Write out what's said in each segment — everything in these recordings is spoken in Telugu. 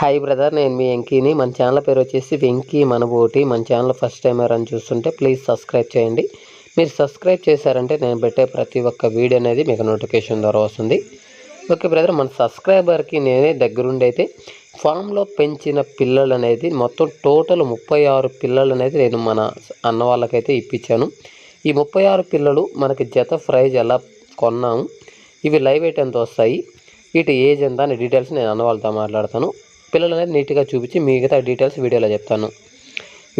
హాయ్ బ్రదర్ నేను మీ వెంకీని. మన ఛానల్ పేరు వచ్చేసి వెంకీ మనబోటి. మన ఛానల్ ఫస్ట్ టైం ఎవరైనా చూస్తుంటే ప్లీజ్ సబ్స్క్రైబ్ చేయండి. మీరు సబ్స్క్రైబ్ చేశారంటే నేను పెట్టే ప్రతి ఒక్క వీడియో అనేది మీకు నోటిఫికేషన్ ద్వారా వస్తుంది. ఓకే బ్రదర్ మన సబ్స్క్రైబర్కి నేనే దగ్గరుండి అయితే ఫామ్లో పెంచిన పిల్లలు అనేది మొత్తం టోటల్ ముప్పై ఆరు పిల్లలు అనేది నేను మన అన్న వాళ్ళకైతే ఇప్పించాను. ఈ ముప్పై ఆరు పిల్లలు మనకి జత ప్రైజ్ ఎలా కొన్నాము ఇవి లైవ్ ఎయిట్ ఎంత వస్తాయి. వీటి ఏజ్ ఎంత అనే డీటెయిల్స్ నేను అన్న వాళ్ళతో మాట్లాడతాను. పిల్లలు అనేది నీట్గా చూపించి మిగతా డీటెయిల్స్ వీడియోలో చెప్తాను.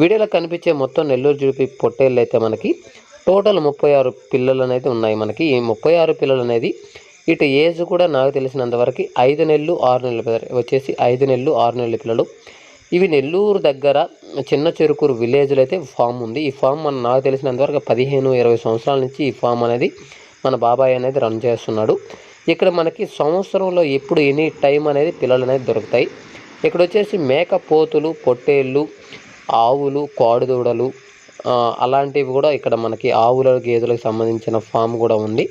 వీడియోలో కనిపించే మొత్తం నెల్లూరు జుడిపి పొట్టేళ్ళు అయితే మనకి టోటల్ ముప్పై ఆరు పిల్లలు అనేది ఉన్నాయి మనకి. ఈ ముప్పై ఆరు పిల్లలు అనేది ఇటు ఏజ్ కూడా నాకు తెలిసినంత వరకు ఐదు నెలలు ఆరు నెలల పిల్లలు వచ్చేసి ఐదు నెలలు ఆరు నెలల పిల్లలు. ఇవి నెల్లూరు దగ్గర చిన్న చెరుకూరు విలేజ్లో అయితే ఫామ్ ఉంది. ఈ ఫామ్ మన నాకు తెలిసినంత వరకు పదిహేను ఇరవై సంవత్సరాల నుంచి ఈ ఫామ్ అనేది మన బాబాయ్ అనేది రన్ చేస్తున్నాడు. ఇక్కడ మనకి సంవత్సరంలో ఎప్పుడు ఎనీ టైం అనేది పిల్లలు అనేది దొరుకుతాయి. ఇక్కడ వచ్చేసి మేక పోతులు పొట్టేళ్ళు ఆవులు కోడిదూడలు అలాంటివి కూడా ఇక్కడ మనకి ఆవుల గేదెలకు సంబంధించిన ఫామ్ కూడా ఉంది.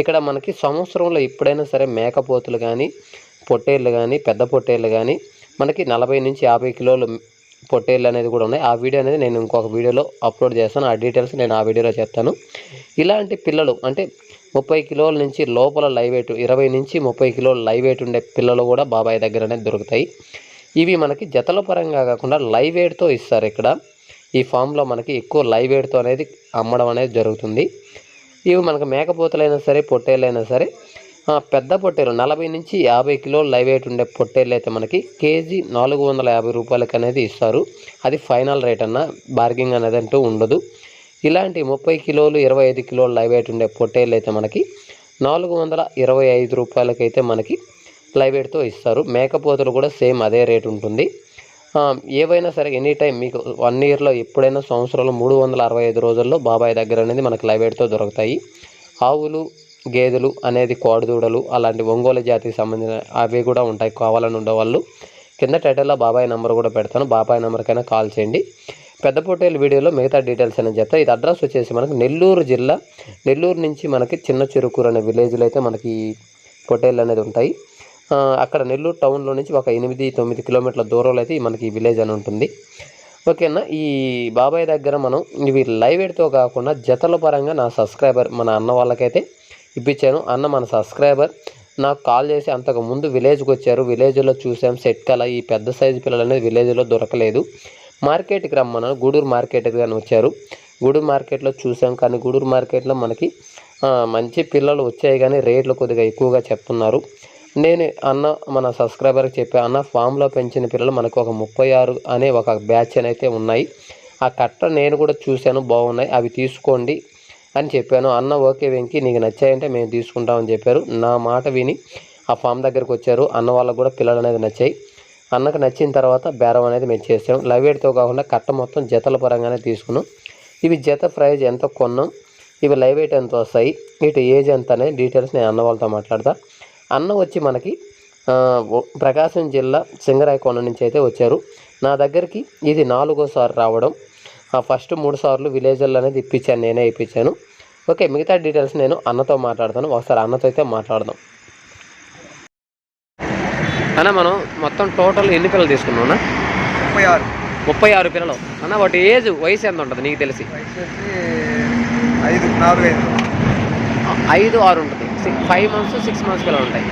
ఇక్కడ మనకి సంవత్సరంలో ఎప్పుడైనా సరే మేకపోతులు కానీ పొట్టేళ్ళు కానీ పెద్ద పొట్టేళ్ళు కానీ మనకి నలభై నుంచి యాభై కిలోలు పొట్టేళ్ళు అనేది కూడా ఉన్నాయి. ఆ వీడియో అనేది నేను ఇంకొక వీడియోలో అప్లోడ్ చేస్తాను. ఆ డీటెయిల్స్ నేను ఆ వీడియోలో చెప్తాను ఇలాంటి పిల్లలు అంటే ముప్పై కిలోల నుంచి లోపల లైవ్ వెయిట్ ఇరవై నుంచి ముప్పై కిలోల లైవ్ వెయిట్ ఉండే పిల్లలు కూడా బాబాయ్ దగ్గర అనేది దొరుకుతాయి. ఇవి మనకి జతల పరంగా కాకుండా లైవ్ వెయిట్తో ఇస్తారు ఇక్కడ. ఈ ఫామ్లో మనకి ఎక్కువ లైవ్ వెయిట్తో అనేది అమ్మడం అనేది జరుగుతుంది. ఇవి మనకు మేకపోతలైనా సరే పొట్టేళ్ళైనా సరే పెద్ద పొట్టేలు నలభై నుంచి యాభై కిలోలు లైవ్ వెయిట్ ఉండే పొట్టేళ్ళు అయితే మనకి కేజీ నాలుగు వందల యాభై రూపాయలకి అనేది ఇస్తారు. అది ఫైనల్ రేట్ అన్న బార్గింగ్ అనేది అంటూ ఉండదు. ఇలాంటి ముప్పై కిలోలు ఇరవై ఐదు కిలోలు లైవ్ వెయిట్ ఉండే పొట్టేళ్ళు అయితే మనకి నాలుగు వందల ఇరవై ఐదు రూపాయలకైతే మనకి లైవ్ వెయిట్తో ఇస్తారు. మేకపోతులు కూడా సేమ్ అదే రేట్ ఉంటుంది. ఏవైనా సరే ఎనీ టైం మీకు వన్ ఇయర్లో ఎప్పుడైనా సంవత్సరంలో మూడు వందల అరవై ఐదు రోజుల్లో బాబాయ్ దగ్గర అనేది మనకి లైవ్ వెయిట్తో దొరుకుతాయి. ఆవులు గేదెలు అనేది కోడిదూడలు అలాంటి ఒంగోలు జాతికి సంబంధించిన అవి కూడా ఉంటాయి. కావాలని ఉండేవాళ్ళు కింద టైటిల్లో బాబాయ్ నెంబర్ కూడా పెడతాను. బాబాయ్ నెంబర్కైనా కాల్ చేయండి. పెద్ద పొట్టేలు వీడియోలో మిగతా డీటెయిల్స్ అనేది చెప్తా. ఇది అడ్రస్ వచ్చేసి మనకి నెల్లూరు జిల్లా. నెల్లూరు నుంచి మనకి చిన్న చెరుకూరు అనే విలేజ్లో అయితే మనకి పొటేళ్ళు అనేది ఉంటాయి. అక్కడ నెల్లూరు టౌన్లో నుంచి ఒక ఎనిమిది తొమ్మిది కిలోమీటర్ల దూరంలో అయితే మనకి విలేజ్ అని ఉంటుంది. ఓకేనా? ఈ బాబాయ్ దగ్గర మనం ఇవి లైవ్ ఎడితో కాకుండా జతల పరంగా నా సబ్స్క్రైబర్ మన అన్న వాళ్ళకైతే ఇప్పించాను. అన్న మన సబ్స్క్రైబర్ నాకు కాల్ చేసి అంతకు ముందు విలేజ్కి వచ్చారు. విలేజ్లో చూసాం. సెట్ కల ఈ పెద్ద సైజు పిల్లలు అనేది విలేజ్లో దొరకలేదు. మార్కెట్కి రమ్మన్నాను గూడూరు మార్కెట్కి కానీ వచ్చారు. గూడూరు మార్కెట్లో చూసాం కానీ గూడూరు మార్కెట్లో మనకి మంచి పిల్లలు వచ్చాయి కానీ రేట్లు కొద్దిగా ఎక్కువగా చెప్తున్నారు. నేను అన్న మన సబ్స్క్రైబర్కి చెప్పా అన్న ఫామ్లో పెంచిన పిల్లలు మనకు ఒక ముప్పై ఆరు అనే ఒక బ్యాచ్ అని అయితే ఉన్నాయి. ఆ కట్ట నేను కూడా చూశాను బాగున్నాయి. అవి తీసుకోండి అని చెప్పాను. అన్న ఓకే వెంకి నీకు నచ్చాయంటే మేము తీసుకుంటామని చెప్పారు. నా మాట విని ఆ ఫామ్ దగ్గరికి వచ్చారు. అన్న వాళ్ళకు కూడా పిల్లలు అనేది నచ్చాయి. అన్నకు నచ్చిన తర్వాత బేరం అనేది మేము చేసాం. లవ్ కాకుండా కట్ట మొత్తం జతల పరంగానే తీసుకున్నాం. ఇవి జత ప్రైజ్ ఎంత కొన్నాం ఇవి లైవ్ వెయిట్ ఎంత వస్తాయి ఇటు ఏజ్ ఎంత అనే డీటెయిల్స్ నేను అన్న వాళ్ళతో మాట్లాడతా. అన్న వచ్చి మనకి ప్రకాశం జిల్లా సింగరాయకొండ నుంచి అయితే వచ్చారు. నా దగ్గరికి ఇది నాలుగోసారి రావడం. ఆ ఫస్ట్ మూడు సార్లు విలేజ్లో అనేది ఇప్పించాను నేనే ఇప్పించాను. ఓకే మిగతా డీటెయిల్స్ నేను అన్నతో మాట్లాడతాను. ఒకసారి అన్నతో అయితే మాట్లాడదాం. అన్న మనం మొత్తం టోటల్ ఎన్ని పిల్లలు తీసుకున్నాం ముప్పై ఆరు. ముప్పై ఆరు పిల్లలు. అన్న వాటి ఏజ్ వయసు ఎంత ఉంటుంది నీకు తెలిసి? ఐదు నాలుగు ఐదు. ఐదు ఆరు ఉంటుంది. Six five months six months పిల్లలు ఉంటాయి.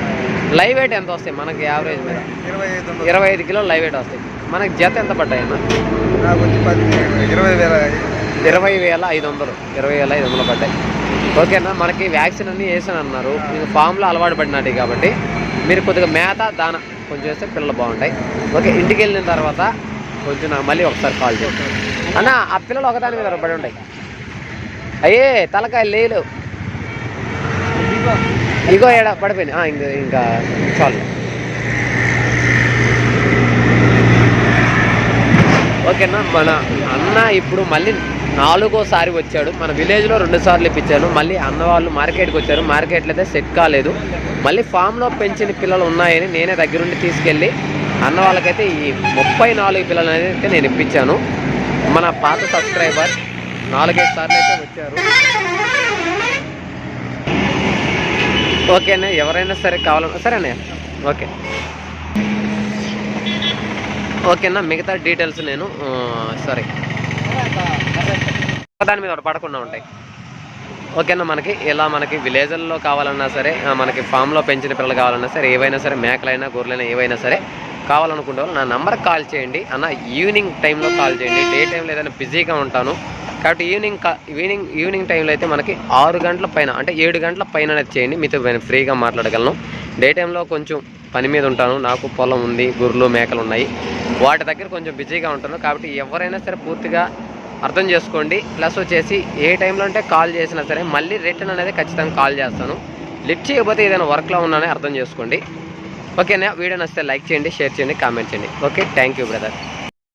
లైవ్ వెయిట్ ఎంత వస్తాయి మనకి యావరేజ్ మీద? ఇరవై ఐదు కిలోలు లైవ్ వెయిట్ వస్తాయి. మనకి జత ఎంత పడ్డాయి అన్న? నాకు వచ్చి పది ఇరవై వేల ఇరవై వేల ఐదు వందలు. ఇరవై వేల ఐదు వందలు పడ్డాయి. ఓకేనా మనకి వ్యాక్సిన్ అన్నీ వేసాను అన్నారు మీకు ఫామ్లో అలవాటు పడినట్టు కాబట్టి మీరు కొద్దిగా మేత దాన కొంచెం వేస్తే పిల్లలు బాగుంటాయి. ఓకే ఇంటికి వెళ్ళిన తర్వాత కొంచెం నాకు మళ్ళీ ఒకసారి కాల్ చేస్తాను అన్న ఆ పిల్లలు ఒకదాని మీద పడి ఉంటాయి అయ్యే తలకాయ లేదు ఇగో ఏడ పడిపోయినా ఇంకా ఇంకా చాలు. ఓకేనా మన అన్న ఇప్పుడు మళ్ళీ నాలుగోసారి వచ్చాడు. మన విలేజ్లో రెండు సార్లు ఇప్పించాను మళ్ళీ అన్న వాళ్ళు మార్కెట్కి వచ్చారు. మార్కెట్లో అయితే సెట్ కాలేదు. మళ్ళీ ఫామ్లో పెంచిన పిల్లలు ఉన్నాయని నేనే దగ్గరుండి తీసుకెళ్ళి అన్న వాళ్ళకైతే ఈ ముప్పై నాలుగు పిల్లలు అనేది అయితే నేను ఇప్పించాను. మన పాత సబ్స్క్రైబర్ నాలుగైదు సార్లు అయితే వచ్చారు. ఓకేనా ఎవరైనా సరే కావాలన్నా సరేనే ఓకే. ఓకేనా మిగతా డీటెయిల్స్ నేను సారీ. దాని మీద పడకుండా ఉంటాయి. ఓకేనా మనకి? ఇలా మనకి విలేజ్ల్లో కావాలన్నా సరే మనకి ఫామ్లో పెంచిన పిల్లలు కావాలన్నా సరే ఏవైనా సరే మేకలైనా గొర్రెలైనా ఏవైనా సరే కావాలనుకుంటే వాళ్ళు నా నెంబర్కి కాల్ చేయండి. అన్న ఈవినింగ్ టైంలో కాల్ చేయండి. డే టైంలో ఏదైనా బిజీగా ఉంటాను. కాబట్టి ఈవినింగ్ ఈవినింగ్ ఈవినింగ్ టైంలో అయితే మనకి ఆరు గంటల పైన అంటే ఏడు గంటల పైన చేయండి. మీతో నేను ఫ్రీగా మాట్లాడగలను. డే టైంలో కొంచెం పని మీద ఉంటాను. నాకు పొలం ఉంది గుర్రెలు మేకలు ఉన్నాయి. వాటి దగ్గర కొంచెం బిజీగా ఉంటాను. కాబట్టి ఎవరైనా సరే పూర్తిగా అర్థం చేసుకోండి. ప్లస్ వచ్చేసి ఏ టైంలో అంటే కాల్ చేసినా సరే మళ్ళీ రిటర్న్ అనేది ఖచ్చితంగా కాల్ చేస్తాను. లిఫ్ట్ చేయకపోతే ఏదైనా వర్క్లో ఉన్నానని అర్థం చేసుకోండి. ఓకేనా వీడియో నచ్చితే లైక్ చేయండి షేర్ చేయండి కామెంట్ చేయండి. Okay thank you brother